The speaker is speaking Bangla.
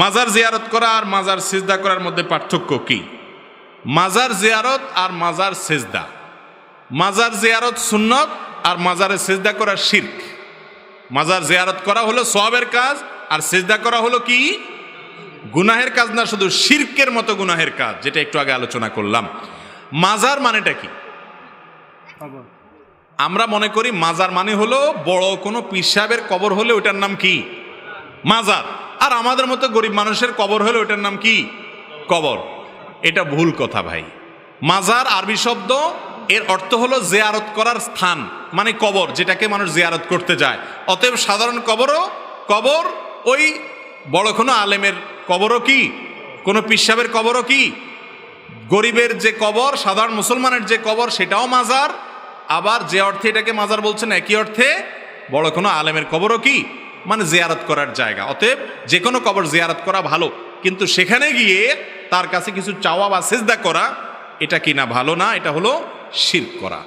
মাজার জিয়ারত করা আর মাজার সেজদা করার মধ্যে পার্থক্য কি? মাজার জিয়ারত আর মাজার সেজদা। মাজার জিয়ারত সুন্নত আর মাজারে সেজদা করা শির্ক। মাজার জিয়ারত করা হলো সবের কাজ আর সেজদা করা হলো কি? গুনাহের কাজ না, শুধু শির্কের মতো গুনাহের কাজ, যেটা একটু আগে আলোচনা করলাম। মাজার মানেটা কি? আমরা মনে করি মাজার মানে হলো বড় কোনো পিসাবের কবর হলে ওটার নাম কি? মাজার। আর আমাদের মতো গরিব মানুষের কবর হলে ওটার নাম কি? কবর। এটা ভুল কথা ভাই। মাজার আরবি শব্দ, এর অর্থ হলো জিয়ারত করার স্থান মানে কবর, যেটাকে মানুষ জিয়ারত করতে যায়। অতএব সাধারণ কবরও কবর, ওই বড় কোনো আলেমের কবরও কি? কোনো পিসাবের কবরও কি? গরিবের যে কবর, সাধারণ মুসলমানের যে কবর, সেটাও মাজার। আবার যে অর্থে এটাকে মাজার বলছেন, একই অর্থে বড় কোনো আলেমের কবরও কি? মানে জিয়ারত করার জায়গা। অতএব যে কোনো কবর জিয়ারত করা ভালো। কিন্তু সেখানে গিয়ে তার কাছে কিছু চাওয়া বা সেজদা করা, এটা কি না ভালো না? এটা হলো শির করা।